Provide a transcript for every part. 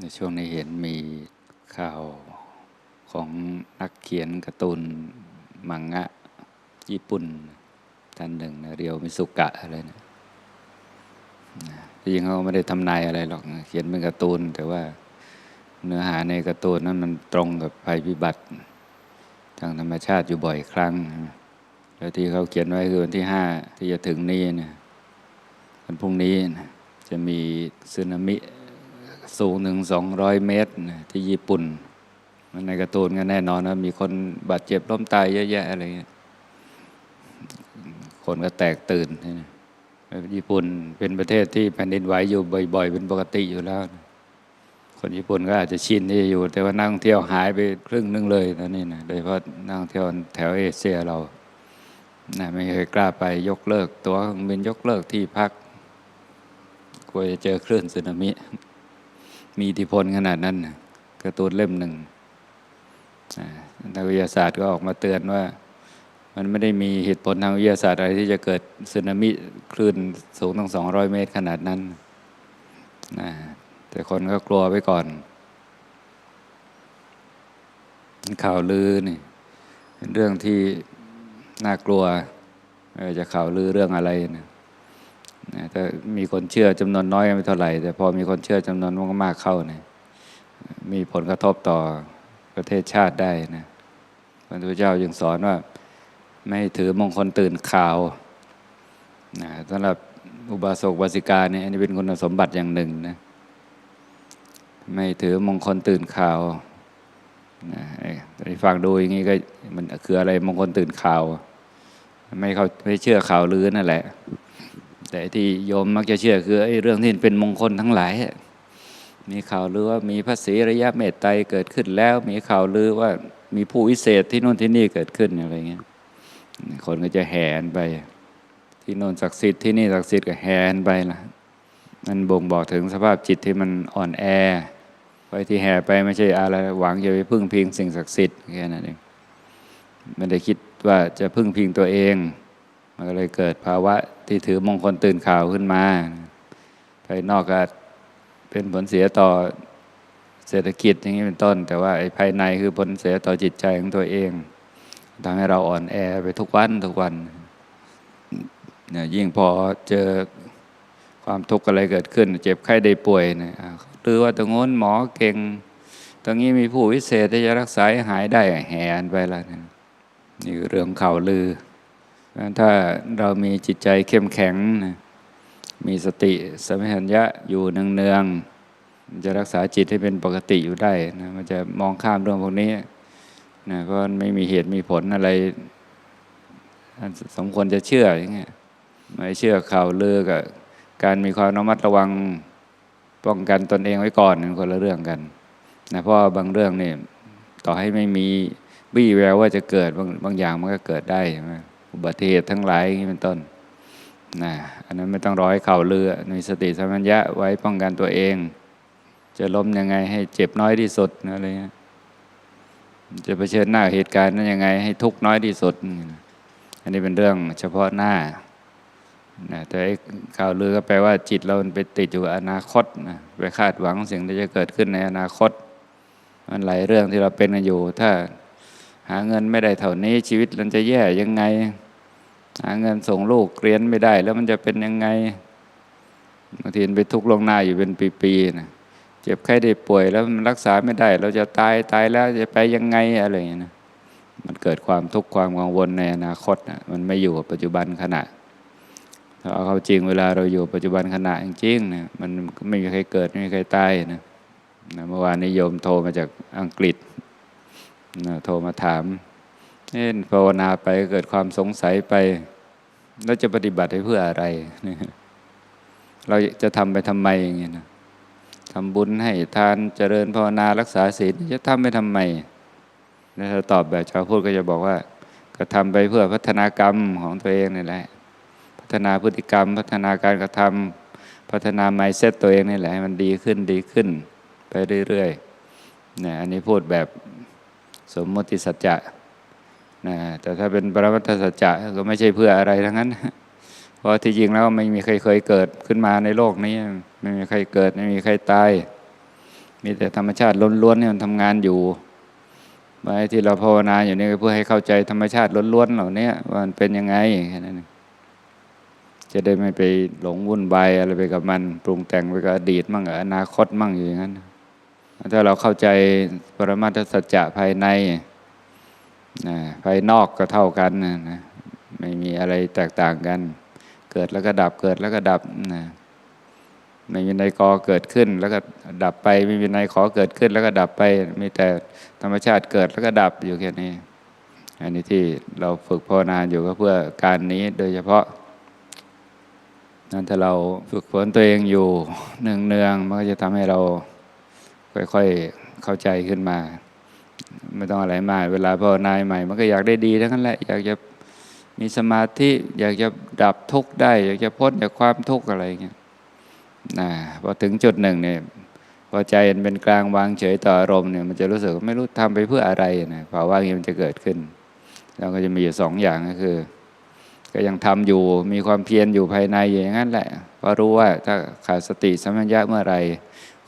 ในช่วงนี้เห็นมีข่าวของนักเขียนการ์ตูนมังงะ ญี่ปุ่นท่านหนึ่งนะเรียวมิสุกะอะไรนะนะที่จริงเขาไม่ได้ทำนายอะไรหรอกนะเขียนเป็นการ์ตูน แต่ว่าเนื้อหาในการ์ตูนนั้นมันตรงกับภัยพิบัติ ทางธรรมชาติอยู่บ่อยครั้ง แล้วที่เขาเขียนไว้คือวันที่ห้าที่จะถึงนี้นะวันพรุ่งนี้นะจะมีสึนามิ สูงถึงสองร้อยเมตรที่ญี่ปุ่น มันในการ์ตูนก็แน่นอนนะมีคนบาดเจ็บล้มตายเยอะแยะอะไรเงี้ยคนก็แตกตื่นนะญี่ปุ่นเป็นประเทศที่แผ่นดินไหวอยู่บ่อย ๆ เป็นปกติอยู่แล้ว คนญี่ปุ่นก็อาจจะชินที่จะอยู่ แต่ว่านักท่องเที่ยวหายไปครึ่งนึงเลยตอนนี้นะโดยเฉพาะนักท่องเที่ยวแถวเอเชียเรานะไม่เคยกล้าไปยกเลิก ตัวเครื่องบินยกเลิกที่พักกลัวจะเจอคลื่นสึนามิ มีอิทธิพลขนาดนั้นกร์ตูนเล่มหนึ่งนักวิทยาศาสตร์ก็ออกมาเตือนว่า มันไม่ได้มีเหตุผลทางวิทยาศาสตร์อะไรที่จะเกิดสึนามิคลื่นสูงตั้ง200เมตรขนาดนั้นนะแต่คนก็กลัวไว้ก่อน ข่าวลือนี่เป็นเรื่องที่น่ากลัวจะข่าวลือเรื่องอะไรนะ นะถ้ามีคนเชื่อจำนวนน้อยไม่เท่าไหร่ แต่พอมีคนเชื่อจำนวนมากๆเข้าเนี่ยมีผลกระทบต่อประเทศชาติได้นะพระพุทธเจ้าจึงสอนว่าไม่ถือมงคลตื่นข่าวนะสำหรับอุบาสกบาสิกาเนี่ยอันนี้เป็นคุณสมบัติอย่างหนึ่งนะไม่ถือมงคลตื่นข่าวนะไอ้ไอ้ฟังดูอย่างนี้ก็มันคืออะไรมงคลตื่นข่าว ไม่เขาไม่เชื่อข่าวลือนั่นแหละ แต่ที่โยมมักจะเชื่อคือไอ้เรื่องที่เป็นมงคลทั้งหลาย มีข่าวลือว่ามีพระศรีระยะเมตไตรเกิดขึ้นแล้ว มีข่าวลือว่ามีผู้วิเศษที่นู่นที่นี่เกิดขึ้นอะไรเงี้ยคนก็จะแห่ไป ที่โน่นศักดิ์สิทธิ์ที่นี่ศักดิ์สิทธิ์ก็แห่ไปละมันบ่งบอกถึงสภาพจิตที่มันอ่อนแอไปที่แห่ไปไม่ใช่อะไรหวังจะไปพึ่งพิงสิ่งศักดิ์สิทธิ์แค่นั้นเองไม่ได้คิดว่าจะพึ่งพิงตัวเอง มันก็เลยเกิดภาวะ ที่ถือมงคลตื่นข่าวขึ้นมาภายนอกก็เป็นผลเสียต่อเศรษฐกิจอย่างนี้เป็นต้น แต่ว่าไอ้ภายในคือผลเสียต่อจิตใจของตัวเองทำให้เราอ่อนแอไปทุกวันทุกวันเนี่ยยิ่งพอเจอความทุกข์อะไรเกิดขึ้น เจ็บไข้ได้ป่วยเนี่ยอ่าหรือว่าตรงโน้นหมอเก่งตรงนี้มีผู้วิเศษที่จะรักษาหายได้แหนไปแล้วนะนี่เรื่องข่าวลือ ถ้าเรามีจิตใจเข้มแข็ง มีสติสมัชัญญะอยู่เนืองๆมันจะรักษาจิตให้เป็นปกติอยู่ได้นะมันจะมองข้ามเรื่องพวกนี้นะเพราะไม่มีเหตุมีผลอะไรสมควรจะเชื่ออย่างเงี้ยไม่เชื่อข่าวลือกับการมีความระมัดระวังป้องกันตนเองไว้ก่อนคนละเรื่องกันนะเพราะบางเรื่องนี่ต่อให้ไม่มีวี่แววว่าจะเกิดบางบางอย่างมันก็เกิดได้ใช่ไหม อุบัติเหตุทั้งหลายอย่างนี้เป็นต้นนะอันนั้นไม่ต้องร้อให้ข่าวลือมีสติสัมปชัญญะไว้ป้องกันตัวเอง จะล้มยังไงให้เจ็บน้อยที่สุดอะไรเงี้ยจะเผชิญหน้าเหตุการณ์นั้นยังไง ให้ทุกข์น้อยที่สุด อันนี้เป็นเรื่องเฉพาะหน้านะแต่ข่าวลือก็แปลว่าจิตเรามันไปติดอยู่อนาคตนะไปคาดหวังสิ่งที่จะเกิดขึ้นในอนาคต มันหลายเรื่องที่เราเป็นกันอยู่ ถ้า หาเงินไม่ได้เท่านี้ชีวิตมันจะแย่ยังไง หาเงินส่งลูกเรียนไม่ได้แล้วมันจะเป็นยังไงบางทีมันไปทุกข์ลงหน้าอยู่เป็นปีๆนะเจ็บไข้ได้ป่วยแล้วมันรักษาไม่ได้ เราจะตายตายแล้วจะไปยังไงอะไรอย่างเงี้ยนะมันเกิดความทุกข์ความกังวลในอนาคตนะมันไม่อยู่กับปัจจุบันขณะถ้าเอาเข้าจริงเวลาเราอยู่ปัจจุบันขณะจริงๆนะมันไม่มีใครเกิดไม่มีใครตายนะนะเมื่อวานนี้โยมโทรมาจากอังกฤษ โทรมาถามเอ๊ะภาวนาไปเกิดความสงสัยไป แล้วจะปฏิบัติให้เพื่ออะไร เราจะทำไปทำไมอย่างเงี้ยนะทำบุญให้ทานเจริญภาวนารักษาศีลจะทำไปทำไมแล้วถ้าตอบแบบชาวพุทธก็จะบอกว่า ก็ทำไปเพื่อพัฒนากรรมของตัวเองนี่แหละ พัฒนาพฤติกรรม พัฒนาการกระทำพัฒนาไมเซ็ตตัวเองนี่แหละให้มันดีขึ้นดีขึ้น ไปเรื่อยๆเนี่ยอันนี้พูดแบบ สมมติสัจจะนะแต่ถ้าเป็นปรมัตถสัจจะก็ไม่ใช่เพื่ออะไรทั้งนั้น เพราะที่จริงแล้วไม่มีใครเคยเกิดขึ้นมาในโลกนี้ ไม่มีใครเกิดไม่มีใครตาย มีแต่ธรรมชาติล้วนๆเนี่มันทำงานอยู่ไว้ที่เราภาวนาอยู่นี่เพื่อให้เข้าใจธรรมชาติล้วนๆเหล่านี้ว่ามันเป็นยังไงแค่นั้นจะได้ไม่ไปหลงวุ่นวายอะไรไปกับมัน ปรุงแต่งไปกับอดีตมั่งอนาคตมั่งอยู่อย่างนั้น ถ้าเราเข้าใจปรมัตถสัจจะภายในนะภายนอกก็เท่ากันนะนะไม่มีอะไรแตกต่างกัน เกิดแล้วก็ดับเกิดแล้วก็ดับนะไม่มีในกอเกิดขึ้น แล้วก็ดับไปไม่มีในขอเกิดขึ้น แล้วก็ดับไป มีแต่ธรรมชาติเกิดแล้วก็ดับอยู่แค่นี้อันนี้ที่เราฝึกภาวนาอยู่ก็เพื่อการนี้โดยเฉพาะ นั้นถ้าเราฝึกฝนตัวเองอยู่เนืองๆมันก็จะทำให้เรา ค่อยๆเข้าใจขึ้นมา ไม่ต้องอะไรมากเวลาภาวนายใหม่ มันก็อยากได้ดีทั้งนั้นแหละ อยากจะมีสมาธิอยากจะดับทุกข์ได้ อยากจะพ้นจากความทุกข์อะไรเงี้ยนะพอถึงจุดหนึ่งเนี่ยพอใจมันเป็นกลางวางเฉยต่ออารมณ์เนี่ยมันจะรู้สึกไม่รู้ทำไปเพื่ออะไรนะภาวะนี้มันจะเกิดขึ้นแล้วก็จะมีอยู่สองอย่างก็คือ ก็ยังทำอยู่มีความเพียรอยู่ภายในอย่างนั้นแหละเพราะรู้ว่าถ้าขาดสติสัมปชัญญะเมื่อไหร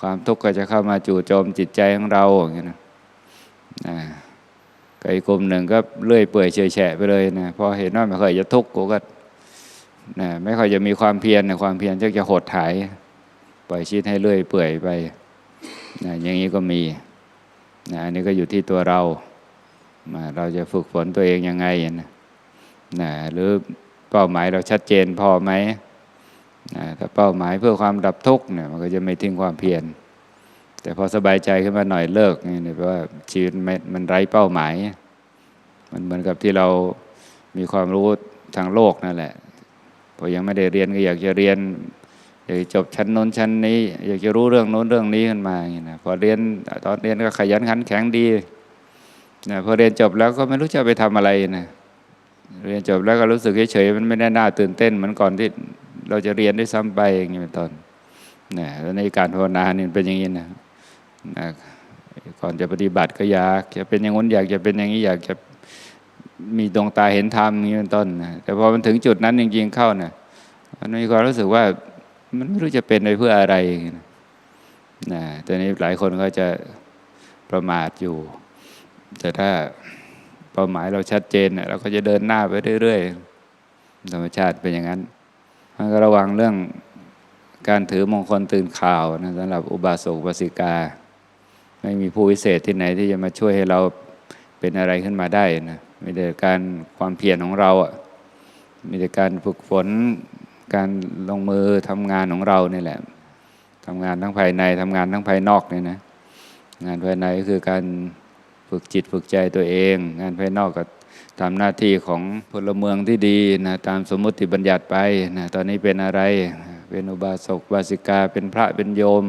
ความทุกข์ก็จะเข้ามาจู่โจมจิตใจของเราอย่างนี้นะนะก็อีกกลุ่มหนึ่งก็เลื่อยเปื่อยเฉยแฉะไปเลยนะพอเห็นว่าไม่เคยจะทุกข์กูก็นะไม่ค่อยจะมีความเพียรนะความเพียรจะจะหดหาย ปล่อยชีวิตให้เลื่อยเปื่อยไปนะอย่างนี้ก็มีนะอันนี้ก็อยู่ที่ตัวเรามาเราจะฝึกฝนตัวเองยังไงนะนะหรือเป้าหมายเราชัดเจนพอไหม นะถ้าเป้าหมายเพื่อความดับทุกข์เนี่ยมันก็จะไม่ทิ้งความเพียร แต่พอสบายใจขึ้นมาหน่อยเลิกนี่แปลว่าชีวิตมันมันไร้เป้าหมาย มันเหมือนกับที่เรามีความรู้ทางโลกนั่นแหละพอยังไม่ได้เรียนก็อยากจะเรียนอยากจบชั้นโน้นชั้นนี้ อยากจะรู้เรื่องโน้นเรื่องนี้ขึ้นมาอย่างนี้นะพอเรียนตอนเรียนก็ขยันขันแข็งดีนะพอเรียนจบแล้วก็ไม่รู้จะไปทำอะไรนะเรียนจบแล้วก็รู้สึกเฉยๆมันไม่ได้น่าตื่นเต้นเหมือนก่อนที่ เราจะเรียนด้วยซ้ำไปอย่างนี้เป็นต้นนะแล้วในการภาวนานี่เป็นอย่างนี้นะนะก่อนจะปฏิบัติก็อยากจะเป็นอย่างนู้นอยากจะเป็นอย่างนี้อยากจะมีดวงตาเห็นธรรมอย่างนี้เป็นต้นนะแต่พอมันถึงจุดนั้นจริงๆเข้านะมันมีความรู้สึกว่ามันไม่รู้จะเป็นไปเพื่ออะไรนะนะแต่นี้หลายคนก็จะประมาทอยู่ แต่ถ้าเป้าหมายเราชัดเจนเราก็จะเดินหน้าไปเรื่อยๆธรรมชาติเป็นอย่างนั้น มันก็ระวังเรื่องการถือมงคลตื่นข่าวนะสำหรับอุบาสกอุบาสิกา ไม่มีผู้วิเศษที่ไหนที่จะมาช่วยให้เราเป็นอะไรขึ้นมาได้นะมีแต่การความเพียรของเราอะมีแต่การฝึกฝนการลงมือทำงานของเรานี่แหละทำงานทั้งภายในทำงานทั้งภายนอกเนี่ยนะงานภายในก็คือการฝึกจิตฝึกใจตัวเอง งานภายนอกก็ ทำหน้าที่ของพลเมืองที่ดีนะตามสมมติบัญญัติไปนะตอนนี้เป็นอะไร เป็นอุบาสกบาสิกา เป็นพระเป็นโยม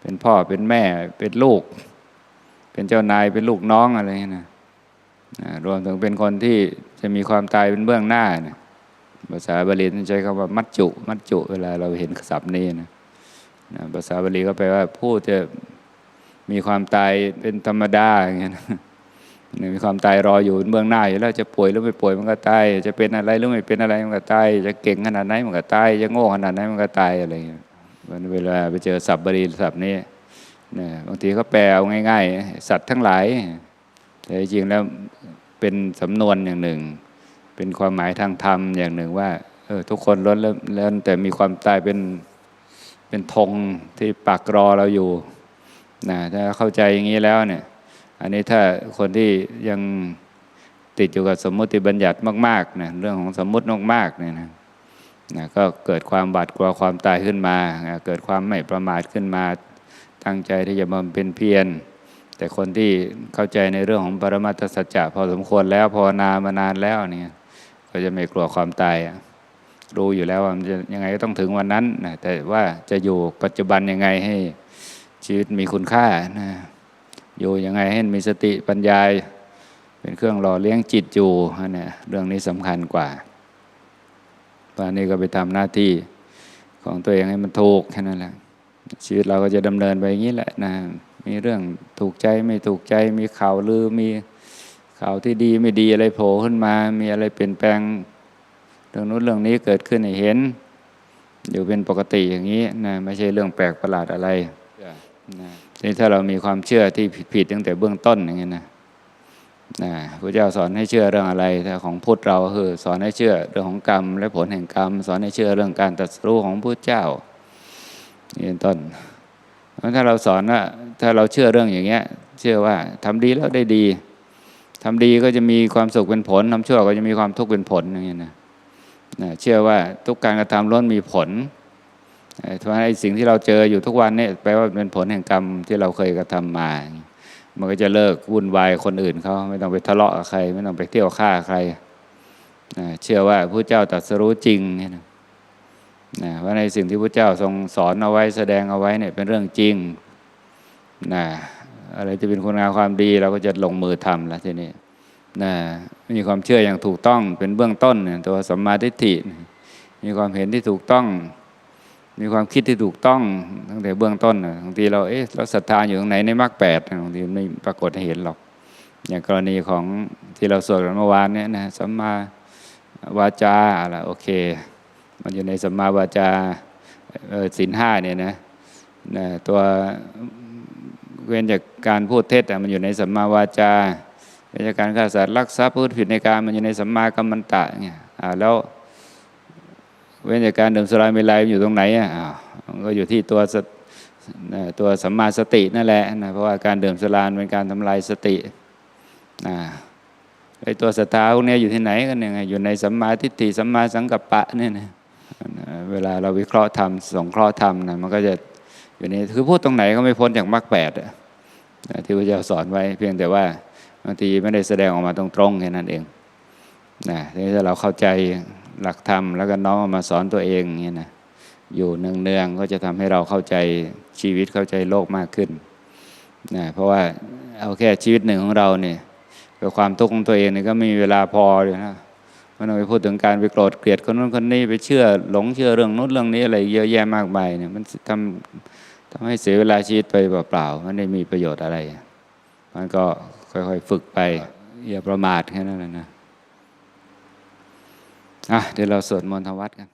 เป็นพ่อเป็นแม่เป็นลูก เป็นเจ้านายเป็นลูกน้องอะไรนะนะรวมถึงเป็นคนที่จะมีความตายเป็นเบื้องหน้านะภาษาบาลีใช้คำว่ามัจจุ มัจจุเวลาเราเห็นศัพท์นี้นะนะภาษาบาลีก็แปลว่าผู้จะมีความตายเป็นธรรมดาอย่างเงี้ยนะ มีความตายรออยู่เบื้องหน้าอยู่แล้วจะป่วยหรือไม่ป่วยมันก็ตายจะเป็นอะไรหรือไม่เป็นอะไรมันก็ตายจะเก่งขนาดไหนมันก็ตายจะโง่ขนาดไหนมันก็ตายอะไรอย่างเงี้ยเวลาไปเจอศัพท์บาลีศัพท์นี้นะบางทีก็แปลเอาง่าย ๆ สัตว์ทั้งหลาย แต่จริงแล้วเป็นสำนวนอย่างหนึ่ง เป็นความหมายทางธรรมอย่างหนึ่งว่าเออทุกคนล้นแล้วแต่มีความตายเป็นเป็นธงที่ปักรอเราอยู่นะถ้าเข้าใจอย่างนี้แล้วเนี่ย อันนี้ถ้าคนที่ยังติดอยู่กับสมมติบัญญัติมากๆนะเรื่องของสมมติมากๆเนี่ยนะนะก็เกิดความบาดกลัวความตายขึ้นมานะเกิดความไม่ประมาทขึ้นมา ตั้งใจที่จะมาเป็นเพียร แต่คนที่เข้าใจในเรื่องของปรมัตถสัจจะพอสมควรแล้วพอนามานานแล้วเนี่ยก็จะไม่กลัวความตายรู้อยู่แล้วว่ามันจะยังไงก็ต้องถึงวันนั้นนะแต่ว่าจะอยู่ปัจจุบันยังไงให้ชีวิตมีคุณค่านะ อยู่ยังไงให้มีสติปัญญาเป็นเครื่องหล่อเลี้ยงจิตอยู่เนี่ยเรื่องนี้สำคัญกว่าตอนนี้ก็ไปทำหน้าที่ของตัวเองให้มันถูกแค่นั้นแหละชีวิตเราก็จะดำเนินไปอย่างนี้แหละนะมีเรื่องถูกใจไม่ถูกใจมีข่าวลือมีข่าวที่ดีไม่ดีอะไรโผล่ขึ้นมา มีอะไรเปลี่ยนแปลงเรื่องนู้นเรื่องนี้เกิดขึ้นให้เห็น อยู่เป็นปกติอย่างนี้นะไม่ใช่เรื่องแปลกประหลาดอะไรนะ นี้ถ้าเรามีความเชื่อที่ผิดตั้งแต่เบื้องต้นอย่างเงี้ยนะนะพระเจ้าสอนให้เชื่อเรื่องอะไรแต่ของพุทธเราคือสอนให้เชื่อเรื่องของกรรม และผลแห่งกรรม สอนให้เชื่อเรื่องการตรัสรู้ของพระเจ้านี่เป็นต้นเพราะถ้าเราสอนว่าถ้าเราเชื่อเรื่องอย่างเงี้ย เชื่อว่าทำดีแล้วได้ดีทำดีก็จะมีความสุขเป็นผลทำชั่วก็จะมีความทุกข์เป็นผลอย่างเงี้ยนะนะเชื่อว่าทุกการกระทำล้วนมีผล เอ่อเพราะฉะนั้นไอ้สิ่งที่เราเจออยู่ทุกวันเนี่ยแปลว่าเป็นผลแห่งกรรมที่เราเคยกระทำมา มันก็จะเลิกวุ่นวายคนอื่นเขาไม่ต้องไปทะเลาะกับใคร ไม่ต้องไปเที่ยวฆ่าใครเชื่อว่าพระเจ้าตรัสรู้จริงเนี่ยนะว่าในสิ่งที่พระเจ้าทรงสอนเอาไว้แสดงเอาไว้เนี่ยเป็นเรื่องจริงนะอะไรจะเป็นคุณงามความดีเราก็จะลงมือทำแล้วทีนี้นะมีความเชื่ออย่างถูกต้องเป็นเบื้องต้นตัวสัมมาทิฏฐิ มีความเห็นที่ถูกต้อง มีความคิดที่ถูกต้องตั้งแต่เบื้องต้นบางทีเราเอ๊ะเราศรัทธาอยู่ตรงไหนในมรรคแปดบางทีไม่ปรากฏให้เห็นหรอก อย่างกรณีของที่เราสวดกันเมื่อวานเนี่ยนะสัมมาวาจาอะไรโอเค มันอยู่ในสัมมาวาจาเอ่อศีลห้าเนี่ยนะนะตัวเว้นจากการพูดเท็จมันอยู่ในสัมมาวาจาเว้นจากการฆ่าสัตว์ลักทรัพย์พูดผิดในการมันอยู่ในสัมมากัมมันตะเนี่ยแล้ว เว้นจากการดื่มสุราเมลัยมันอยู่ตรงไหนอะมันก็อยู่ที่ตัวตัวสัมมาสตินั่นแหละนะเพราะว่าการดื่มสุราเป็นการทำลายสตินะไอตัวศรัทธาพวกเนี้ยอยู่ที่ไหนกันยังไงอยู่ในสัมมาทิฏฐิสัมมาสังกัปปะเนี่ยนะเวลาเราวิเคราะห์ธรรมสงเคราะห์ธรรมนะมันก็จะอยู่ในคือพูดตรงไหนก็ไม่พ้นจากมรรคแปดอะนะที่พระเจ้าสอนไว้ เพียงแต่ว่าบางทีไม่ได้แสดงออกมาตรงๆแค่นั้นเองนะทีนี้ถ้าเราเข้าใจ หลักธรรม แล้วก็น้อมมาสอนตัวเองอย่างเงี้ยนะอยู่เนืองๆก็จะทำให้เราเข้าใจชีวิตเข้าใจโลกมากขึ้นนะเพราะว่าเอาแค่ชีวิตหนึ่งของเราเนี่ยกับความทุกข์ของตัวเองเนี่ยก็ไม่มีเวลาพอเลยนะไม่ต้องไปพูดถึงการไปโกรธเกลียดคนนู้นคนนี้ไปเชื่อหลงเชื่อเรื่องนู้นเรื่องนี้อะไรเยอะแยะมากมายเนี่ยมันทำทำให้เสียเวลาชีวิตไปเปล่าๆไม่ได้มีประโยชน์อะไร มันก็ค่อยๆฝึกไปอย่าประมาทแค่นั้นนะ อะเดี๋ยวเราสวดมนต์ทวัดกัน